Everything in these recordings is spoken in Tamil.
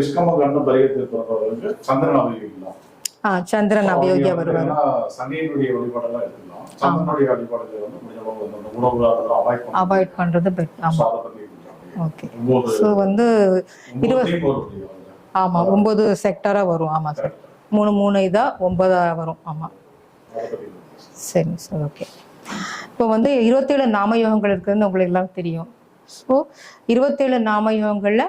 வந்து விஷ்கம கண்டம் பரியத்தில் பிறந்தவர்களுக்கு சந்திரன் அபியோகிக்கலாம் ஆ சந்திரன் அபியோகியா வருவார் சனியினுடைய வழிபாடெல்லாம் எடுத்துக்கலாம். சந்திரனுடைய வழிபாடுகள் வந்து முடிஞ்ச அளவு வந்து அந்த உணவு அதெல்லாம் அவாய்ட் அவாய்ட் பண்றது பெட் ஆமா. ஓகே ஸோ வந்து ஒன்பது theme வரும் இல்லையா அதுல? ஆமா ஒன்பது செக்டரா வரும். ஆமா சார் மூணு மூணு இதா ஒன்பதா வரும். ஆமா. அதை பத்தி கொஞ்சம். சரிங்க சார் ஓகே இப்போ வந்து இருபத்தேழு நாமயோகங்கள் இருக்குதுன்னு உங்களுக்கு எல்லாம் தெரியும். ஸோ இருபத்தேழு நாமயோகங்களில்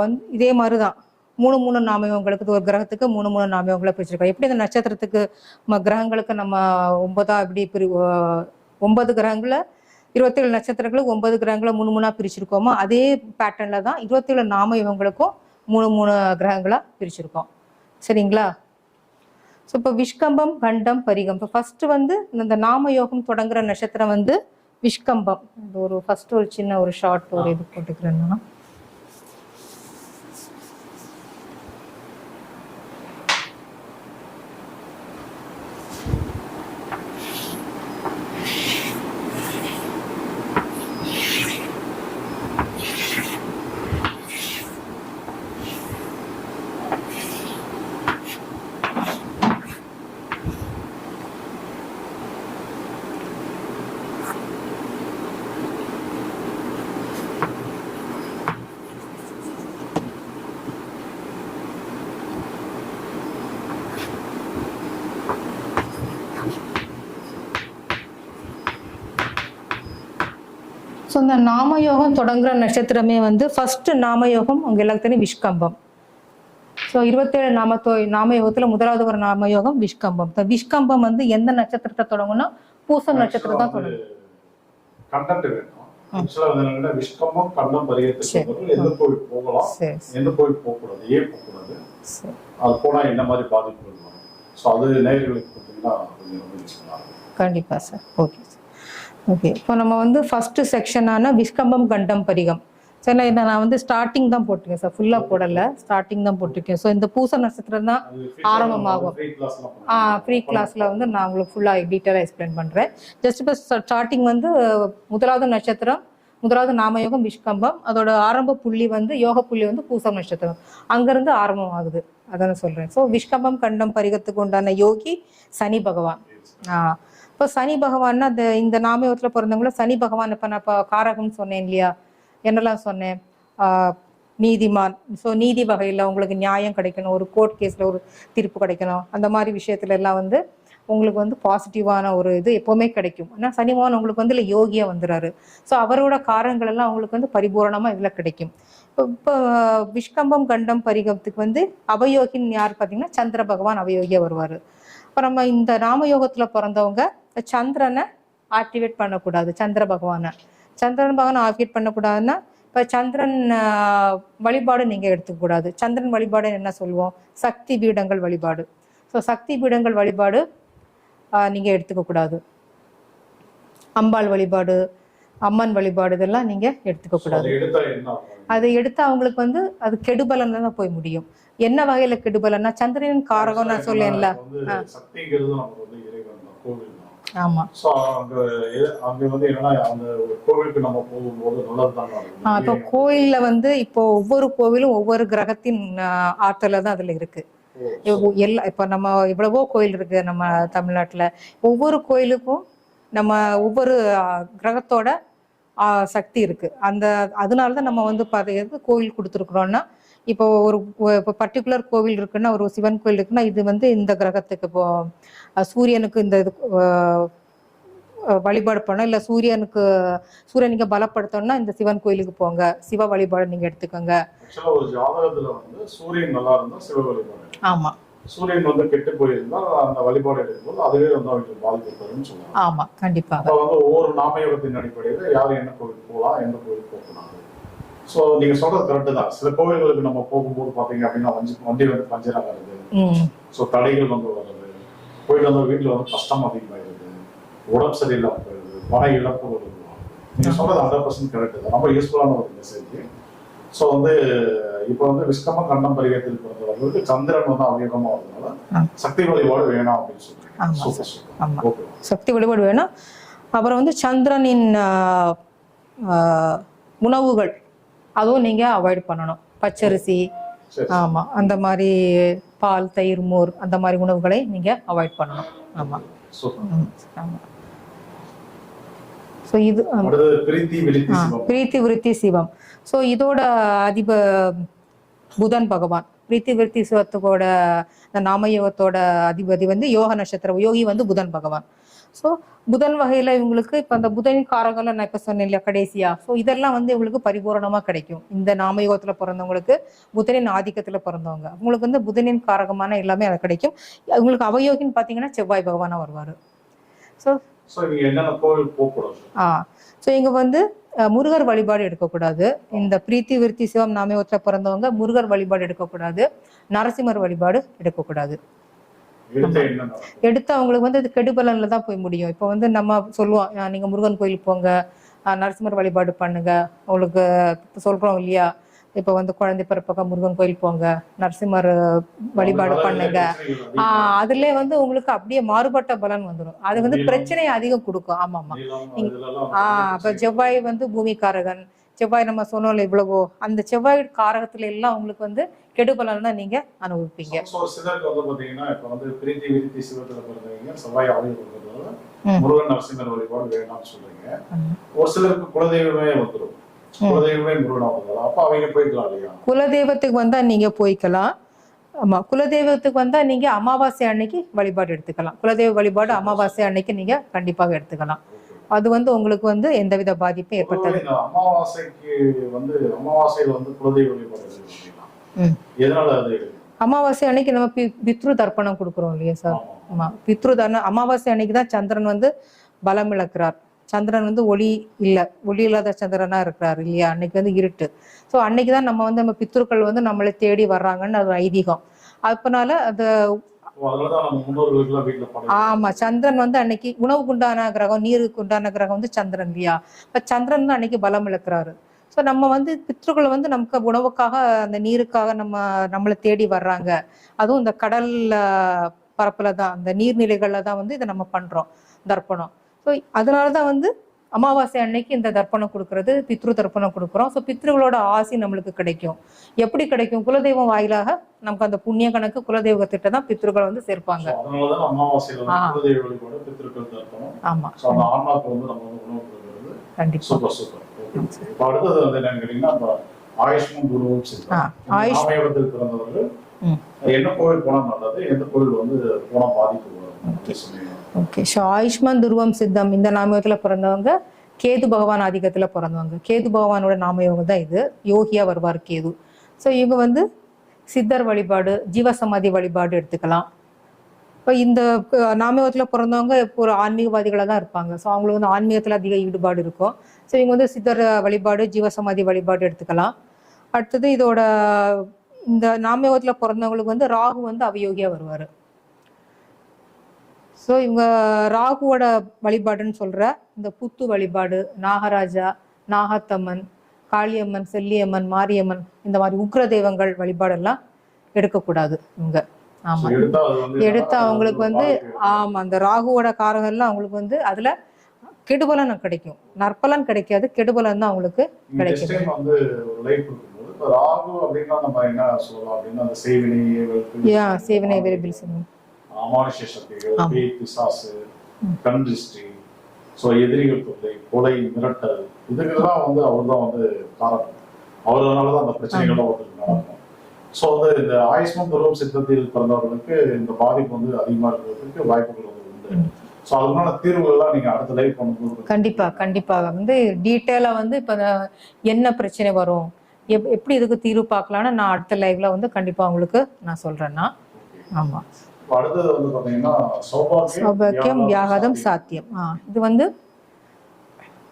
வந்து இதே மாதிரி தான் மூணு மூணு நாமயங்களுக்கு ஒரு கிரகத்துக்கு மூணு மூணு நாமயங்களை பிரிச்சிருக்கோம். எப்படி இந்த நட்சத்திரத்துக்கு நம்ம கிரகங்களுக்கு நம்ம ஒன்பதா இப்படி பிரி ஒன்பது கிரகங்களை இருபத்தேழு நட்சத்திரங்களுக்கு ஒன்பது கிரகங்களை மூணு மூணாக பிரிச்சிருக்கோமோ அதே பேட்டர்ன்ல தான் இருபத்தேழு நாமயோகங்களுக்கும் மூணு மூணு கிரகங்களாக பிரிச்சிருக்கோம். சரிங்களா? ஸோ இப்போ விஷ்கம்பம் கண்டம் பரிகம். இப்போ ஃபர்ஸ்ட் வந்து இந்த நாம யோகம் தொடங்குற நட்சத்திரம் வந்து விஷ்கம்பம். இது ஒரு ஃபர்ஸ்ட் ஒரு சின்ன ஒரு ஷார்ட் ஒரு இது போட்டுக்கிறேன்னா ஸோ இந்த நாமயோகம் தொடங்குற நட்சத்திரமே வந்து ஃபர்ஸ்ட் நாமயோகம் உங்க எல்லாத்துக்கும் தெரியும் விஷ்கம்பம். ஸோ இருபத்தேழு நாமத்தோ நாமயோகத்துல முதலாவது ஒரு நாமயோகம் விஷ்கம்பம். இந்த விஷ்கம்பம் வந்து எந்த நட்சத்திரத்தை தொடங்கும்னா பூசம் நட்சத்திரம் தான் தொடங்கும். விஷ்கமம் கண்டம் பரியத்துக்கு எந்த கோவில் போகலாம் சரி எந்த கோவில் போகக்கூடாது ஏன் போகக்கூடாது சரி. அது போனா என்ன மாதிரி பாதிப்புகள் வரும். ஸோ அது நேயர்களுக்கு பார்த்தீங்கன்னா கொஞ்சம் ரொம்ப யூஸ்ஃபுல்லாக இருக்கும் கண்டிப்பா சார் ஓகே ஓகே இப்போ நம்ம வந்து ஃபர்ஸ்ட் செக்ஷனான விஷ்கம்பம் கண்டம் பரிகம். சரி நான் இதை நான் வந்து ஸ்டார்டிங் தான் போட்டிருக்கேன் சார் ஃபுல்லாக போடல. ஸ்டார்டிங் தான் போட்டிருக்கேன். ஸோ இந்த பூச நட்சத்திரம் தான் ஆரம்பமாகும். ஆ ஃப்ரீ கிளாஸில் வந்து நான் உங்களுக்கு ஃபுல்லாக டீட்டெயிலாக எக்ஸ்பிளைன் பண்ணுறேன் ஜஸ்ட் இப்போ ஸ்டார்டிங் வந்து முதலாவது நட்சத்திரம் முதலாவது நாமயோகம் விஷ்கம்பம். அதோட ஆரம்ப புள்ளி வந்து யோக புள்ளி வந்து பூசம் நட்சத்திரம். அங்கேருந்து ஆரம்பம் ஆகுது அதான் சொல்கிறேன் ஸோ விஷ்கம்பம் கண்டம் பரிகத்துக்கு உண்டான யோகி சனி பகவான். ஆ. இப்போ சனி பகவான்னா அந்த இந்த நாமயத்தில் பிறந்தவங்கள சனி பகவான் இப்போ நான் இப்போ காரகம்னு சொன்னேன் இல்லையா? என்னெல்லாம் சொன்னேன்? நீதிமான். ஸோ நீதி வகையில் உங்களுக்கு நியாயம் கிடைக்கணும். ஒரு கோர்ட் கேஸில் ஒரு தீர்ப்பு கிடைக்கணும். அந்த மாதிரி விஷயத்துல எல்லாம் வந்து உங்களுக்கு வந்து பாசிட்டிவான ஒரு இது எப்போவுமே கிடைக்கும். ஆனால் சனி பகவான் உங்களுக்கு வந்து இல்லை யோகியா வந்துடுறாரு ஸோ அவரோட காரங்கள் எல்லாம் உங்களுக்கு வந்து பரிபூரணமாக இதில் கிடைக்கும். இப்போ இப்போ விஷ்கம்பம் கண்டம் பரிகத்துக்கு வந்து அவயோகின்னு யார் பார்த்தீங்கன்னா சந்திர பகவான் அவயோகியாக வருவார். இப்போ நம்ம இந்த ராமயோகத்தில் பிறந்தவங்க சந்திரனை ஆக்டிவேட் பண்ணக்கூடாது சந்திர பகவானை. சந்திரன் பகவானை ஆக்டிவேட் பண்ணக்கூடாதுன்னா இப்போ சந்திரன் வழிபாடு நீங்கள் எடுத்துக்கக்கூடாது. சந்திரன் வழிபாடு என்ன சொல்லுவோம்? சக்தி பீடங்கள் வழிபாடு. ஸோ சக்தி பீடங்கள் வழிபாடு ஆஹ், நீங்க எடுத்துக்க கூடாது அம்பாள் வழிபாடு அம்மன் வழிபாடு இதெல்லாம் நீங்க எடுத்துக்க கூடாது அதை எடுத்தா என்ன ஆகும்? அதை எடுத்து அவங்களுக்கு வந்து அது கெடுபலன் தான் போய் முடியும். என்ன வகையில கெடுபலன்னா சந்திரனின் காரகம் நான் சொல்லேன்ல. ஆமா. அங்க அங்க வந்து என்னன்னா அந்த ஒரு கோவிலுக்கு நம்ம போகும்போது நல்லது தான் ஆஹ் இப்போ கோயில்ல வந்து இப்போ ஒவ்வொரு கோவிலும் ஒவ்வொரு கிரகத்தின் ஆற்றல தான் அதுல இருக்கு. எல்லா இப்போ நம்ம இவ்வளவோ கோயில் இருக்கு நம்ம தமிழ்நாட்டுல. ஒவ்வொரு கோயிலுக்கும் நம்ம ஒவ்வொரு கிரகத்தோட ஆஹ், சக்தி இருக்கு. அந்த அதனால தான் நம்ம வந்து பார்த்தீங்கன்னா கோவில் கொடுத்துருக்குறோம்னா இப்போ ஒரு இப்போ பர்டிகுலர் கோவில் இருக்குன்னா ஒரு சிவன் கோயில் இருக்குன்னா இது வந்து இந்த கிரகத்துக்கு இப்போ சூரியனுக்கு இந்த இது வழிபாடு பண்ணோம் இல்லை சூரியனுக்கு சூரியனுக்கு பலப்படுத்தணும்னா இந்த சிவன் கோயிலுக்கு போங்க. சிவ வழிபாடு நீங்க எடுத்துக்கோங்க. வந்து சூரியன் நல்லா இருந்தா சிவ வழிபாடு. ஆமா. சூரியன் வந்து கெட்டு போயிருந்தா அந்த வழிபாடு எடுக்கும்போது அதுவே வந்து அவங்களுக்கு பாதிப்பு தரும்னு சொல்லுவாங்க ஆமா கண்டிப்பாக வந்து ஒவ்வொரு நாமயோகத்தின் அடிப்படையில யார் என்ன கோவில் போகலாம் எந்த கோவில் போகக்கூடாது? ஸோ நீங்க சொல்றது கரெக்டு தான். சில கோவில்களுக்கு நம்ம போகும்போது பாத்தீங்க அப்படின்னா வண்டி வண்டி வந்து பஞ்சர் ஆகிறது. ஸோ தடைகள் வந்து வருது போயிட்டு வந்து வீட்டில் வந்து கஷ்டம் அதிகமாயிருது உடம்பு சரியில்லாம போயிடுது. பண இழப்பு வருது. நீங்க சொல்றது ஹண்ட்ரட் பர்சன்ட் கரெக்ட் தான். ரொம்ப யூஸ்ஃபுல்லான ஒரு மெசேஜ் ஸோ வந்து இப்போ வந்து விஸ்கம கண்டம் பரிகத்தில் பிறந்தவர்களுக்கு சந்திரன் வந்து அவயோகமா வரதுனால ஆ. சக்தி வழிபாடு வேணாம் அப்படின்னு ஓகே. சக்தி வழிபாடு வேணும். அப்புறம் வந்து சந்திரனின் உணவுகள். அதுவும் நீங்க அவாய்ட் பண்ணணும். பச்சரிசி சரி ஆமா அந்த மாதிரி பால் தயிர் மோர் அந்த மாதிரி உணவுகளை நீங்க அவாய்ட் பண்ணணும். ஆமா. சூப்பர். ம், ஆமா. ஸோ இது பிரீத்தி விருத்தி சிவம். ஸோ இதோட அதிப புதன் பகவான் பிரீத்தி விருத்தி சிவத்துக்கோட இந்த நாமயோகத்தோட அதிபதி வந்து யோக நட்சத்திரம். யோகி வந்து புதன் பகவான். ஸோ புதன் வகையில இவங்களுக்கு இப்போ அந்த புதனின் காரங்களை நான் இப்போ சொன்னேன் இல்லையா கடைசியா. ஸோ இதெல்லாம் வந்து இவங்களுக்கு பரிபூரணமா கிடைக்கும். இந்த நாமயோகத்துல பிறந்தவங்களுக்கு புதனின் ஆதிக்கத்துல பிறந்தவங்க. அவங்களுக்கு வந்து புதனின் காரகமான எல்லாமே அது கிடைக்கும். அவங்களுக்கு அவயோகின்னு பார்த்தீங்கன்னா செவ்வாய் பகவானா வருவார். ஸோ ஆ. ஸோ இங்க வந்து முருகர் வழிபாடு எடுக்கக்கூடாது. இந்த பிரீத்தி விருத்தி சிவம் நாமயோகத்துல பிறந்தவங்க முருகர் வழிபாடு எடுக்கக்கூடாது. நரசிம்மர் வழிபாடு எடுக்கக்கூடாது. எடுத்த அவங்களுக்கு வந்து அது கெடுபலன்ல தான் போய் முடியும். இப்போ வந்து நம்ம சொல்லுவோம் நீங்க முருகன் கோயிலுக்கு போங்க நரசிம்மர் வழிபாடு பண்ணுங்க உங்களுக்கு சொல்றோம் இல்லையா? இப்போ வந்து குழந்தை பிறப்பக்க முருகன் கோயில் போங்க நரசிம்மர் வழிபாடு பண்ணுங்க. ஆஹ் அதுல வந்து உங்களுக்கு அப்படியே மாறுபட்ட பலன் வந்துடும் அது வந்து. பிரச்சனையை அதிகம் கொடுக்கும். ஆமா ஆமா. ஆஹ் அப்ப செவ்வாய் வந்து பூமிக்காரகன். செவ்வாய் நம்ம சொன்னோம்ல இவ்வளவோ. அந்த செவ்வாய் காரகத்துல எல்லாம் உங்களுக்கு வந்து கெடுபலன் தான் நீங்க அனுபவிப்பீங்க. So, சிலருக்கு வந்து பாத்தீங்கன்னா இப்ப வந்து பிரீத்தி விருத்தி சிவத்துல பிறந்தவங்க செவ்வாய் ஆலயம் இருக்கிறதால ம். முருகன் நரசிம்மர் வழிபாடு வேண்டாம்னு சொல்றீங்க. ஒரு சிலருக்கு குலதெய்வமே வந்துடும். குலதெய்வமே முருகனா வந்துடும் அப்ப அவங்க போய்க்கலாம் இல்லையா? குலதெய்வத்துக்கு வந்தா நீங்க போய்க்கலாம். ஆமா குலதெய்வத்துக்கு வந்தா நீங்க அமாவாசை அன்னைக்கு வழிபாடு எடுத்துக்கலாம். குலதெய்வ வழிபாடு அமாவாசை அன்னைக்கு நீங்க கண்டிப்பாக எடுத்துக்கலாம். அது வந்து உங்களுக்கு வந்து எந்தவித பாதிப்பும் ஏற்பட்டது. அமாவாசைக்கு வந்து அமாவாசையில வந்து குலதெய்வ வழிபாடு. எதனால அது எடுக்கிறீங்க? அமாவாசை அன்னைக்கு நம்ம பித்ரு தர்ப்பணம் கொடுக்குறோம் இல்லையா சார்? ஆமா. பித்ரு தர்ண அமாவாசை அன்னைக்கு தான் சந்திரன் வந்து பலம் இழக்கிறார். சந்திரன் வந்து ஒளி இல்ல ஒளி இல்லாத சந்திரனா இருக்கிறார் இல்லையா? அன்னைக்கு வந்து இருட்டு. ஸோ அன்னைக்கு தான் நம்ம வந்து நம்ம பித்ருக்கள் வந்து நம்மளை தேடி வர்றாங்கன்னு அது ஐதீகம். அதனால வீட்டுல படம் ஆமா சந்திரன் வந்து அன்னைக்கு உணவுக்கு உண்டான கிரகம் நீருக்கு உண்டான கிரகம் வந்து சந்திரன் இல்லையா? இப்ப சந்திரன் தான் அன்னைக்கு பலம் இழக்கிறாரு. ஸோ நம்ம வந்து பித்ருக்கள் வந்து நமக்கு உணவுக்காக அந்த நீருக்காக நம்ம நம்மளை தேடி வர்றாங்க. அதுவும் இந்த கடல் பரப்புல தான் அந்த நீர்நிலைகள்ல தான் வந்து இதை நம்ம பண்றோம் தர்ப்பணம். ஸோ அதனால தான் வந்து அமாவாசை அன்னைக்கு இந்த தர்ப்பணம் கொடுக்கறது பித்ரு தர்ப்பணம் கொடுக்குறோம். ஸோ பித்ருகளோட ஆசி நம்மளுக்கு கிடைக்கும். எப்படி கிடைக்கும்? குலதெய்வம் வாயிலாக நமக்கு அந்த புண்ணிய கணக்கு குலதெய்வத்திட்ட தான் பித்ருக்கள் வந்து சேர்ப்பாங்க. குலதெய்வ ஆமா. கண்டிப்பா. Super super. இப்போ அடுத்தது வந்து என்னன்னு கேட்டீங்கன்னா இப்போ ஆயுஷ்மன் குருவும் ஆமயத்தில் பிறந்தவர்கள். என்ன கோவில் போனா நல்லது எந்த கோவில் வந்து போனா பாதிப்பு ஓகே. ஸோ ஆயுஷ்மான் துருவம் சித்தம் இந்த நாமயோகத்துல பிறந்தவங்க கேது பகவான் ஆதிக்கத்துல பிறந்தவங்க. கேது பகவானோட நாமயோகம் தான் இது. யோகியா வருவார் கேது. ஸோ இவங்க வந்து சித்தர் வழிபாடு ஜீவசமாதி வழிபாடு எடுத்துக்கலாம். இப்போ இந்த நாமயோகத்துல பிறந்தவங்க ஒரு ஆன்மீகவாதிகளாக தான் இருப்பாங்க. ஸோ அவங்களுக்கு வந்து ஆன்மீகத்துல அதிக ஈடுபாடு இருக்கும். ஸோ இவங்க வந்து சித்தர் வழிபாடு ஜீவசமாதி வழிபாடு எடுத்துக்கலாம். அடுத்தது இதோட இந்த நாமயோகத்துல பிறந்தவங்களுக்கு வந்து ராகு வந்து அவயோகியா வருவார். ஸோ இவங்க ராகுவோட வழிபாடுன்னு சொல்ற இந்த புத்து வழிபாடு நாகராஜா நாகத்தம்மன் காளியம்மன் செல்லியம்மன் மாரியம்மன் இந்த மாதிரி உக்ர தெய்வங்கள் வழிபாடெல்லாம் எடுக்கக்கூடாது இவங்க ஆமா. So, எடுத்தா அவங்களுக்கு வந்து பாதிப்பு. ஆமா அந்த ராகுவோட காரகம்லாம் அவங்களுக்கு வந்து அதுல கெடுபலன் கிடைக்கும். நற்பலன் கிடைக்காது கெடுபலன் தான் அவங்களுக்கு யா சேவனை விரைவில் செய்யணும் அமானுஷ சக்திகள் ஸோ எதிரிகள் தொல்லை கொலை மிரட்டல் இதுக்கெல்லாம் வந்து அவர் தான் வந்து காரணம். அவரால தான் அந்த பிரச்சனைகள்லாம் ஒருத்தருக்கு நடக்கும். ஸோ வந்து இந்த ஆயுஷ்மான் துருவம் சித்தத்தில் பிறந்தவர்களுக்கு இந்த பாதிப்பு வந்து அதிகமா இருக்கிறதுக்கு வாய்ப்புகள் வந்து உண்டு. ஸோ அதுக்கான தீர்வுகள்லாம் நீங்க அடுத்த லைஃப் பண்ணும்போது கண்டிப்பா கண்டிப்பாக வந்து டீட்டெயிலா வந்து இப்ப என்ன பிரச்சனை வரும்? எப் எப்படி இதுக்கு தீர்வு பார்க்கலாம்னு நான் அடுத்த லைவ்ல வந்து கண்டிப்பா உங்களுக்கு நான் சொல்றேன்னா. ஆமா. அடுத்தது வந்து சௌபாக்கியம் சாத்தியம். ஆ இது வந்து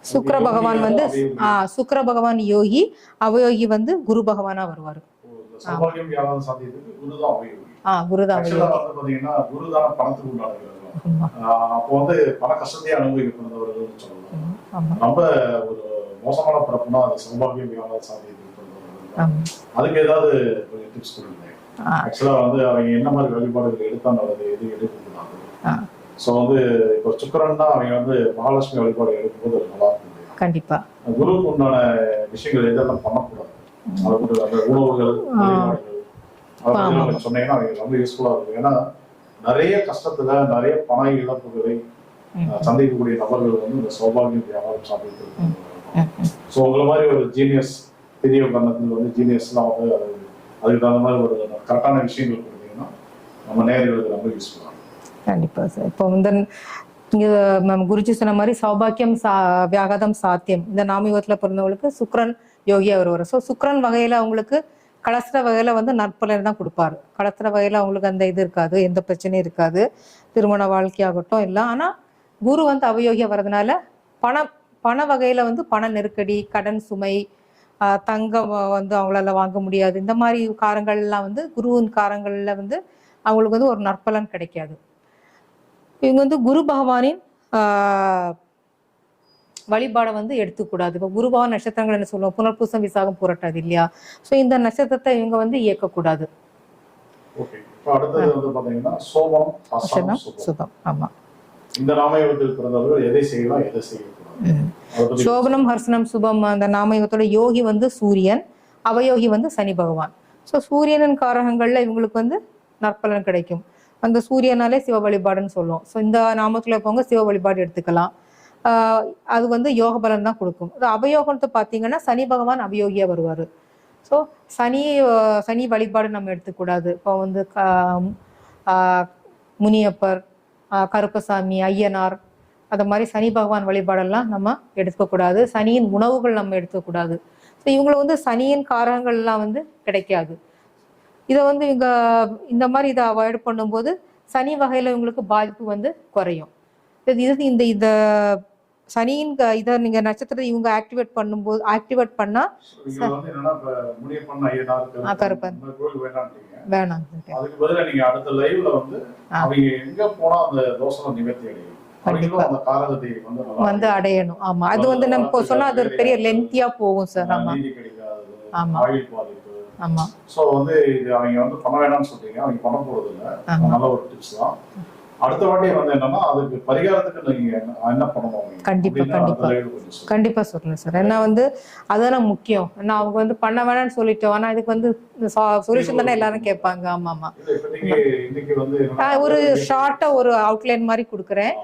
சுக்கிர பகவான் வந்து அவயோகி. ஆ சுக்கிர பகவான் யோகி அவயோகி வந்து குரு பகவானா வருவார். சாத்தியத்துக்கு குருதான் ஆ குருதான அப்போ வந்து பண கஷ்டத்தையே அனுபவிக்கப்படுறவர்கள் சொல்லலாம் ரொம்ப ஒரு மோசமான பிறப்புனா அது சௌபாகியம் தான். ஆமா. அதுக்கு ஏதாவது கொஞ்சம் டிப்ஸ் கொடுங்க ஆக்சுவலா வந்து அவங்க என்ன மாதிரி வழிபாடுகள் எடுத்தா நல்லது எது எடுக்கக்கூடாது. ஸோ வந்து இப்போ சுக்கரன் தான் அவங்க வந்து மகாலட்சுமி வழிபாடு எடுக்கும்போது நல்லா இருக்கும் இல்லையா? கண்டிப்பா. குருவுக்கு உண்டான விஷயங்கள் எதெல்லாம் பண்ணக்கூடாது? அது உணவுகள் சொன்னீங்கன்னா அவங்களுக்கு ரொம்ப யூஸ்ஃபுல்லா இருக்கும். ஏன்னா நிறைய கஷ்டத்துல நிறைய பண இழப்புகளை சந்திக்கக்கூடிய நபர்கள் வந்து இந்த சௌபாகியம் வியாபாரம் சாப்பிட்டு. ஸோ உங்களை மாதிரி ஒரு ஜீனியஸ் பெரிய கண்ணத்தில் வந்து ஜீனியஸ்லாம் வந்து அது அதுக்கு தகுந்த மாதிரி ஒரு கரெக்டான விஷயங்கள் கொடுத்தீங்கன்னா நம்ம நேர்களுக்கு ரொம்ப யூஸ்ஃபுல்லாக கண்டிப்பா சார். இப்போ வந்து குருஜி சொன்ன மாதிரி சௌபாக்கியம் சா வியாகதம் சாத்தியம். இந்த நாமயுகத்துல பிறந்தவங்களுக்கு சுக்ரன் யோகியா வருவார் ஸோ சுக்ரன் வகையில அவங்களுக்கு கலஸ்திர வகையில் வந்து நற்பலன் தான் கொடுப்பாரு. கலஸ்திர வகையில் அவங்களுக்கு அந்த இது இருக்காது எந்த பிரச்சனையும் இருக்காது. திருமண வாழ்க்கையாகட்டும் எல்லாம். ஆனால் குரு வந்து அவயோகிய வர்றதுனால பணம் பண வகையில் வந்து பண நெருக்கடி கடன் சுமை தங்கம் வந்து அவங்களால வாங்க முடியாது. இந்த மாதிரி காரங்கள்லாம் வந்து குருவின் காரங்களில் வந்து அவங்களுக்கு வந்து ஒரு நற்பலன் கிடைக்காது. இவங்க வந்து குரு பகவானின் வழிபாடை வந்து எடுத்துக்கூடாது. இப்போ குரு பகவான் நட்சத்திரங்கள் என்ன சொல்லுவோம் புனர்பூசம் விசாகம் புரட்டாது இல்லையா? ஸோ இந்த நட்சத்திரத்தை இவங்க வந்து இயக்கக்கூடாது. ஆமா. இந்த பிறந்தவர்கள் எதை செய்யலாம் எதை செய்யக்கூடாது? பத்தி சோபனம் ஹர்சனம் சுபம் அந்த நாமயுகத்தோட யோகி வந்து சூரியன் அவயோகி வந்து சனி பகவான். ஸோ சூரியனின் காரகங்கள்ல இவங்களுக்கு வந்து நற்பலன் கிடைக்கும். அந்த சூரியனாலே சிவ வழிபாடுன்னு சொல்லுவோம். ஸோ இந்த நாமத்துல போங்க சிவ வழிபாடு எடுத்துக்கலாம். அது வந்து யோக பலன் தான் கொடுக்கும். அபயோகன்ட்டு பார்த்தீங்கன்னா சனி பகவான் அவயோகியா வருவார். ஸோ சனி சனி வழிபாடு நம்ம எடுத்துக்கூடாது. இப்போ வந்து க- முனியப்பர் கருப்பசாமி ஐயனார் அந்த மாதிரி சனி பகவான் வழிபாடெல்லாம் நம்ம எடுத்துக்கக்கூடாது. சனியின் உணவுகள் நம்ம எடுத்துக்கக்கூடாது. ஸோ இவங்களை வந்து சனியின் காரகங்கள்லாம் வந்து கிடைக்காது. இதை வந்து இவங்க இந்த மாதிரி இதை அவாய்ட் பண்ணும்போது சனி வகையில் இவங்களுக்கு பாதிப்பு வந்து குறையும். இது இது இந்த இந்த சனியின் இதை நீங்கள் நட்சத்திரத்தை இவங்க ஆக்டிவேட் பண்ணும்போது ஆக்டிவேட் பண்ணால் கருப்பன். வேணாம் வந்து அடையணும். ஆமா. அது வந்து நம்ம சொன்னா அது ஒரு பெரிய லென்த்தியா போகும் சார் ஆமா. ஆமா. ஆமா. சோ வந்து இது அவங்க வந்து பண்ண வேணாம்னு சொல்றீங்க. அவங்க பண்ண போறது இல்ல நல்ல ஒரு டிப்ஸ் தான். அடுத்த வாட்டி வந்து என்னன்னா அதுக்கு பரிகாரத்துக்கு நீங்க என்ன பண்ணணும்? கண்டிப்பா, கண்டிப்பா. கண்டிப்பா சொல்றேன் சார். ஏன்னா வந்து அதுதானே முக்கியம். ஏன்னா அவங்க வந்து பண்ண வேணாம்னு சொல்லிட்டோம். ஆனா இதுக்கு வந்து சொல்யூஷன் தானே எல்லாரும் கேட்பாங்க. ஆமா ஆமா. ஒரு ஷார்ட்டா ஒரு அவுட்லைன் மாதிரி கொடுக்குறேன்.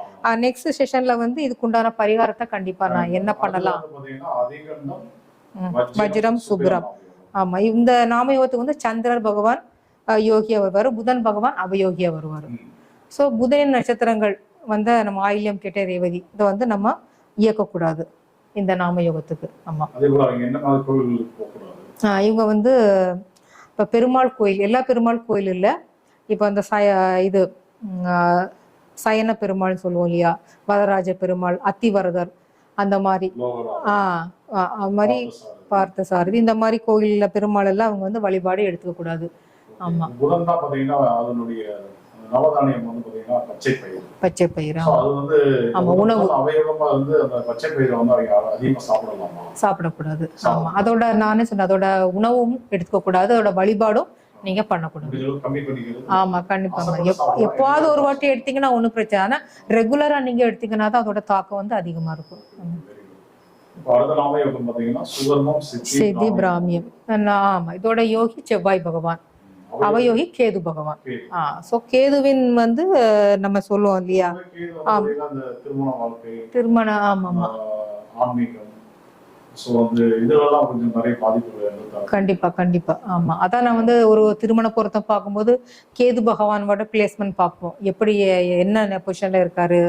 நெக்ஸ்ட் செஷன்ல வந்து இதுக்குண்டான பரிகாரத்தை கண்டிப்பா நான் என்ன பண்ணலாம். வஜ்ரம், சுப்ரம் ஆமா இந்த நாமயோகத்துக்கு வந்து சந்திரர் பகவான் யோகியா வருவார் புதன் பகவான் அவயோகியா வருவார். ஸோ புதனின் நட்சத்திரங்கள் வந்து நம்ம ஆயில்யம் கேட்ட ரேவதி. இதை வந்து நம்ம இயக்கக்கூடாது. இந்த நாமயோகத்துக்கு. ஆமா. அதே போல அவங்க என்ன மாதிரி கோவில்களுக்கு போகக்கூடாது? ஆஹ் இவங்க வந்து இப்போ பெருமாள் கோயில் எல்லா பெருமாள் கோயில் இல்லை. இப்போ அந்த சய இது சயன பெருமாள்னு சொல்லுவோம் இல்லையா? வரராஜ பெருமாள் அத்திவரதர் அந்த மாதிரி. ஆஹ் மாதிரி. பார்த்த சாரதி இந்த மாதிரி கோயில்ல பெருமாள் எல்லாம் அவங்க வந்து வழிபாடு எடுத்துக்க கூடாது ஆமா. நவதானியம் வந்து பாத்தீங்கன்னா பச்சை பயிர் பச்சை பயிர்? அது வந்து ஆமா, உணவு. அவயவமா வந்து அந்த பச்சை பயிரை வந்து அதிகமா சாப்பிடலாமா? சாப்பிடக்கூடாது. ஆமா அதோட நானே சொன்னேன் அதோட உணவும் எடுத்துக்க கூடாது அதோட வழிபாடும் நீங்க பண்ணக்கூடாது. ஆமா சாப்பிடலாம். எப்பாவது ஒரு வாட்டி எடுத்தீங்கன்னா ஒண்ணும் பிரச்சனை ஆனா ரெகுலரா நீங்க எடுத்தீங்கன்னா தான் அதோட தாக்கம் வந்து அதிகமா இருக்கும். சித்தி பிராமியம். ஆமா இதோட யோகி செவ்வாய் பகவான். அவயோகி கேது பகவான். ஆ சோ கேதுவின் வந்து நம்ம சொல்லுவோம் இல்லையா? திருமணம் ஆமா. கண்டிப்பா கண்டிப்பா. ஆமா. அதான் நான் வந்து ஒரு திருமண பொருத்தம் பார்க்கும்போது கேது பகவானோட பிளேஸ்மெண்ட் பார்ப்போம். எப்படி என்ன பொசிஷன்ல இருக்காரு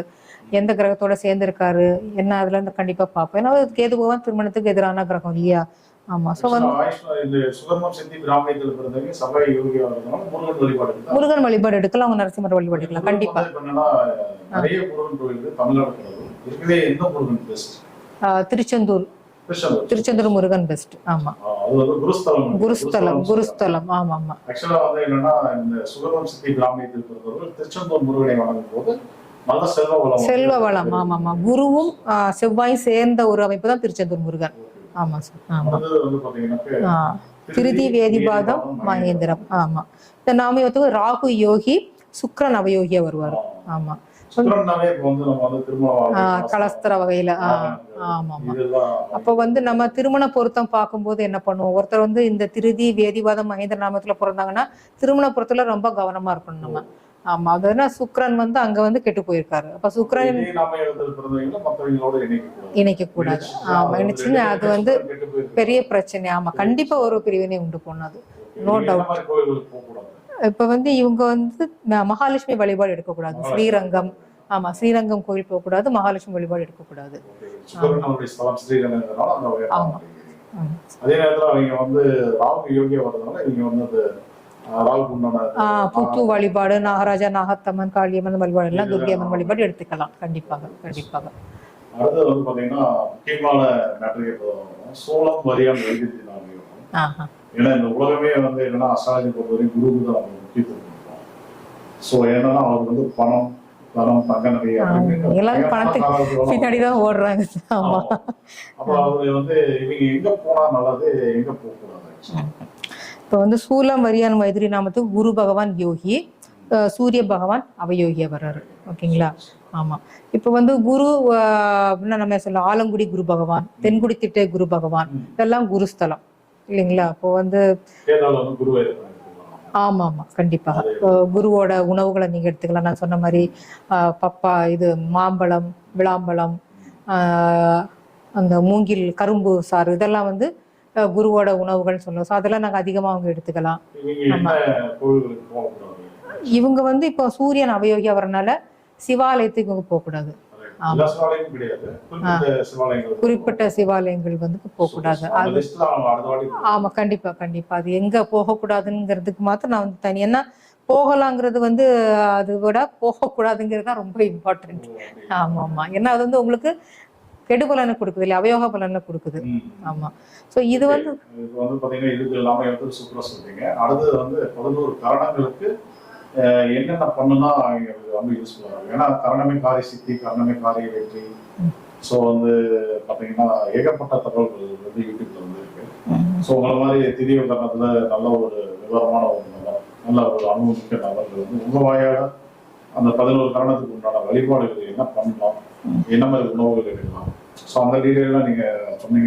எந்த கிரகத்தோட சேர்ந்து இருக்காரு என்ன அதுல இருந்து கண்டிப்பா பார்ப்போம். ஏன்னா கேது பகவான் திருமணத்துக்கு எதிரான கிரகம் இல்லையா? ஆமா சோ வந்து சுகர்மம் சித்தி பிராமணியத்தில் பிறந்தவங்க சபை யோகியா முருகன் வழிபாடு முருகன் வழிபாடு எடுக்கலாம் அவங்க நரசிம்மர் வழிபாடு எடுக்கலாம் கண்டிப்பா. நிறைய முருகன் கோயில் தமிழ்நாடு இருக்கவே எந்த முருகன் பெஸ்ட் திருச்செந்தூர். திருச்செந்தூர். முருகன் பெஸ்ட் ஆமா. குருஸ்தலம். குருஸ்தலம் குருஸ்தலம். ஆமா ஆமா. ஆக்சுவலா வந்து என்னன்னா இந்த சுகர்மம் சித்தி பிராமணியத்தில் பிறந்தவர்கள் திருச்செந்தூர் முருகனை வணங்கும் போது செல்வ வளம். செல்வ வளம் ஆமா ஆமா. குருவும் செவ்வாயும் சேர்ந்த ஒரு அமைப்பு தான் திருச்செந்தூர் முருகன். ஆமா சார். ஆமா. அடுத்தது வந்து பாத்தீங்கன்னா ஆஹ் திருதி வேதிபாதம் மகேந்திரம். ஆமா. இந்த நாமயத்துக்கு ராகு யோகி சுக்கிரன் அவயோகியா வருவார். ஆமா. சுக்கரன்னாவே இப்போ வந்து நம்ம வந்து திருமண வாழ்க்கை, ஆஹ் கலஸ்தரம், கலஸ்தர வகையில ஆமா ஆமா அப்போ வந்து நம்ம திருமண பொருத்தம் பார்க்கும்போது என்ன பண்ணுவோம்? ஒருத்தர் வந்து இந்த திருதி வேதிவாதம் மகேந்திர நாமத்துல பிறந்தாங்கன்னா திருமண பொருத்தத்துல ரொம்ப கவனமா இருக்கணும் நம்ம. ஆமா அதுனா சுக்கிரன் வந்து அங்க வந்து கெட்டு போயிருக்காரு. அப்ப இணைக்கக்கூடாது. இணைக்க கூடாது ஆமா இணைச்சுன்னு அது வந்து பெரிய பிரச்சனை. ஆமா கண்டிப்பா ஒரு பிரிவினை உண்டு போனது. கோயில்களுக்கு போகக்கூடாது? இப்ப வந்து இவங்க வந்து மகாலட்சுமி வழிபாடு எடுக்கக்கூடாது. ஸ்ரீரங்கம். ஆமா ஸ்ரீரங்கம் கோயில் போகக்கூடாது மகாலட்சுமி வழிபாடு எடுக்கக்கூடாது. ஆமா. அதே நேரத்துல அவங்க வந்து ராகு யோகியா வர்றதுனால இவங்க வந்து புத்து வழிபாடு நாகராஜா நாகத்தம்மன் காளியம்மன் வழிபாடு எல்லாம் துர்கை அம்மன் வழிபாடு எடுத்துக்கலாம். கண்டிப்பாக கண்டிப்பாக. அடுத்து வந்து பாத்தீங்கன்னா முக்கியமான மேட்டர் சோளம் ஏன்னா இந்த உலகமே வந்து என்னன்னா அஸ்ட்ராலஜி பொறுத்தவரைக்கும் குருவுக்கு தான் முக்கியத்துவம் ஸோ என்னன்னா அவர் வந்து பணம் பணம் தங்க நகை. எல்லாரும் பணத்துக்கு ஓடுறாங்க. ஆமா. ஆமா. அப்ப அவரு வந்து இவங்க எங்க போனா நல்லது எங்க போக கூடாது இப்போ வந்து சூலம் வரியான் மைதிரி நாமத்துக்கு குரு பகவான் யோகி சூரிய பகவான் அவயோகியா வர்றாரு ஓகேங்களா? ஆமா. இப்போ வந்து குரு அப்படின்னா நம்ம சொல்லலாம் ஆலங்குடி குரு பகவான் தென்குடி திட்டை குரு பகவான் இதெல்லாம் குருஸ்தலம் இல்லைங்களா? அப்போ வந்து. ஆமா ஆமா கண்டிப்பாக இப்போ குருவோட உணவுகளை நீங்க எடுத்துக்கலாம். நான் சொன்ன மாதிரி பப்பா இது மாம்பழம் விளாம்பழம் அந்த மூங்கில் கரும்பு சாறு இதெல்லாம் வந்து குருவோட உணவுகள் சொல்லுவோம். ஸோ அதெல்லாம் நாங்கள் அதிகமாக அவங்க எடுத்துக்கலாம். இவங்க வந்து இப்போ சூரியன் அவயோகியா வரனால சிவாலயத்துக்கு இவங்க போகக்கூடாது குறிப்பிட்ட சிவாலயங்கள் வந்து போகக்கூடாது அது ஆமா கண்டிப்பா கண்டிப்பா. அது எங்க போகக்கூடாதுங்கிறதுக்கு மாத்திரம் நான் வந்து தனி. ஏன்னா போகலாங்கிறது வந்து அது விட போகக்கூடாதுங்கிறது தான் ரொம்ப இம்பார்ட்டன்ட் ஆமா ஆமா. ஏன்னா அது வந்து உங்களுக்கு கெடுபலனை கொடுக்குது இல்லை அவயோக பலனை கொடுக்குது. ஆமா. சோ இது வந்து இப்போ வந்து பாத்தீங்கன்னா இதுக்கு எல்லாமே எடுத்து சூப்பரா சொல்றீங்க. அடுத்தது வந்து பதினோரு கரணங்களுக்கு என்னென்ன பண்ணுனா ரொம்ப யூஸ்ஃபுல்லா இருக்கும். ஏன்னா கரணமே காரிய சித்தி கரணமே காரிய வெற்றி. ஸோ வந்து பாத்தீங்கன்னா ஏகப்பட்ட தகவல்கள் வந்து யூடியூப்ல வந்து இருக்கு ஸோ உங்களை மாதிரி திரிய கரணத்துல நல்ல ஒரு விவரமான ஒரு நபர் நல்ல ஒரு அனுபவமிக்க நபர்கள் வந்து உங்க வாயால அந்த பதினோரு கரணத்துக்கு உண்டான வழிபாடுகள் என்ன பண்ணலாம்? என்ன மாதிரி உணவுகள் எடுக்கலாம்? ஸோ அந்த டீட்டெயிலாம் நீங்கள் சொன்னீங்க.